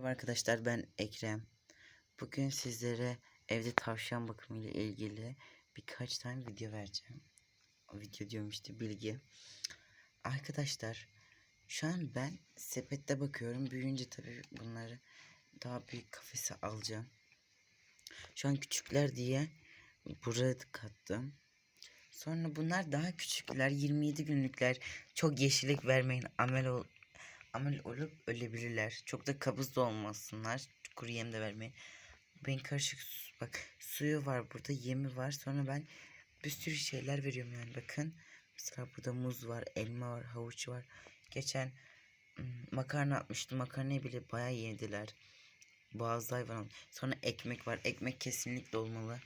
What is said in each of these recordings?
Merhaba arkadaşlar ben Ekrem. Bugün sizlere evde tavşan bakımı ile ilgili birkaç tane video vereceğim. Video diyorum işte bilgi. Arkadaşlar şu an ben sepette bakıyorum. Büyüyünce tabii bunları daha büyük kafese alacağım. Şu an küçükler diye buraya kattım. Sonra bunlar daha küçükler 27 günlükler. Çok yeşillik vermeyin. Amel ol amel olup ölebilirler. Çok da kabız da olmasınlar. Kuru yem de vermeyin. Ben karışık bak suyu var burada yemi var. Sonra ben bir sürü şeyler veriyorum yani bakın. Mesela burada muz var, elma var, havuç var. Geçen makarna atmıştım. Makarnayı bile bayağı yediler. Bazı hayvan. Sonra ekmek var. Ekmek kesinlikle olmalı.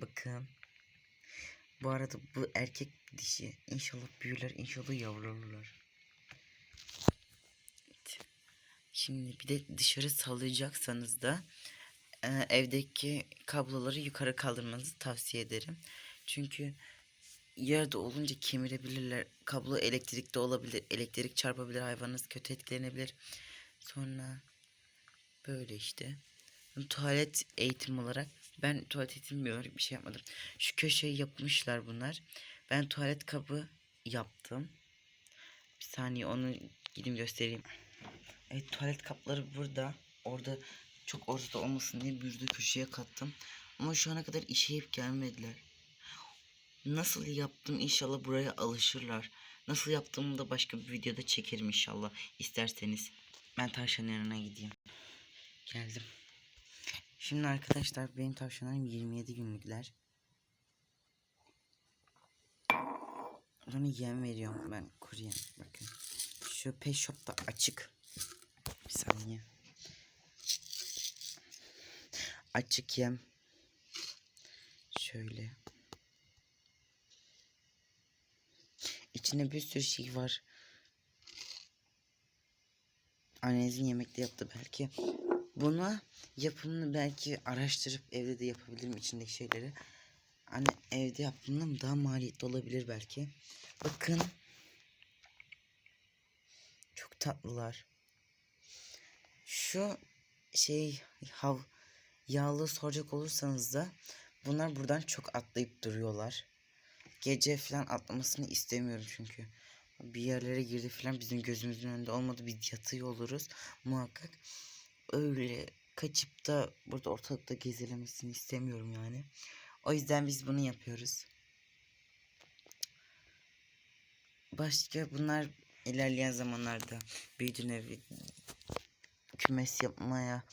Bakın. Bu arada bu erkek dişi. İnşallah büyürler. inşallah yavrulurlar. Şimdi bir de dışarı sallayacaksanız da e, evdeki kabloları yukarı kaldırmanızı tavsiye ederim. Çünkü yerde olunca kemirebilirler. Kablo elektrikte olabilir. Elektrik çarpabilir. Hayvanınız kötü etkilenebilir. Sonra böyle işte. Tuvalet eğitim olarak ben tuvalet eğitimi olarak bir şey yapmadım. Şu köşeyi yapmışlar bunlar. Ben tuvalet kabı yaptım. Bir saniye onu gideyim göstereyim. Evet tuvalet kapları burada. Orada çok ortada olmasın diye bir de köşeye kattım. Ama şu ana kadar işe hep gelmediler. Nasıl yaptım inşallah buraya alışırlar. Nasıl yaptığımı da başka bir videoda çekerim inşallah isterseniz. Ben tavşanın yanına gideyim. Geldim. Şimdi arkadaşlar benim tavşanlarım 27 günlükler. Bunu yem veriyorum ben kuru yem. Bakın. Şu pet shop da açık. Bir saniye. Açık yem. Şöyle. İçinde bir sürü şey var. Annenizin yemekte yaptı belki. Buna yapımını belki araştırıp evde de yapabilirim içindeki şeyleri. Hani evde yaptığımdan daha maliyetli olabilir belki. Bakın. Çok tatlılar. Şu şey hav yağlı soracak olursanız da bunlar buradan çok atlayıp duruyorlar. Gece falan atlamasını istemiyorum çünkü. Bir yerlere girdi falan bizim gözümüzün önünde olmadı bir yatıyor oluruz muhakkak. Öyle kaçıp da burada ortalıkta gezilemesini istemiyorum yani. O yüzden biz bunu yapıyoruz. Başka bunlar ilerleyen zamanlarda büyüdüğüne vi- kümes yapmaya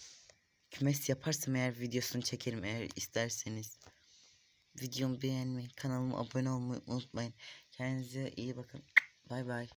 kümes yaparsam eğer videosunu çekerim eğer isterseniz. Videomu beğenmeyi, kanalıma abone olmayı unutmayın. Kendinize iyi bakın. Bay bay.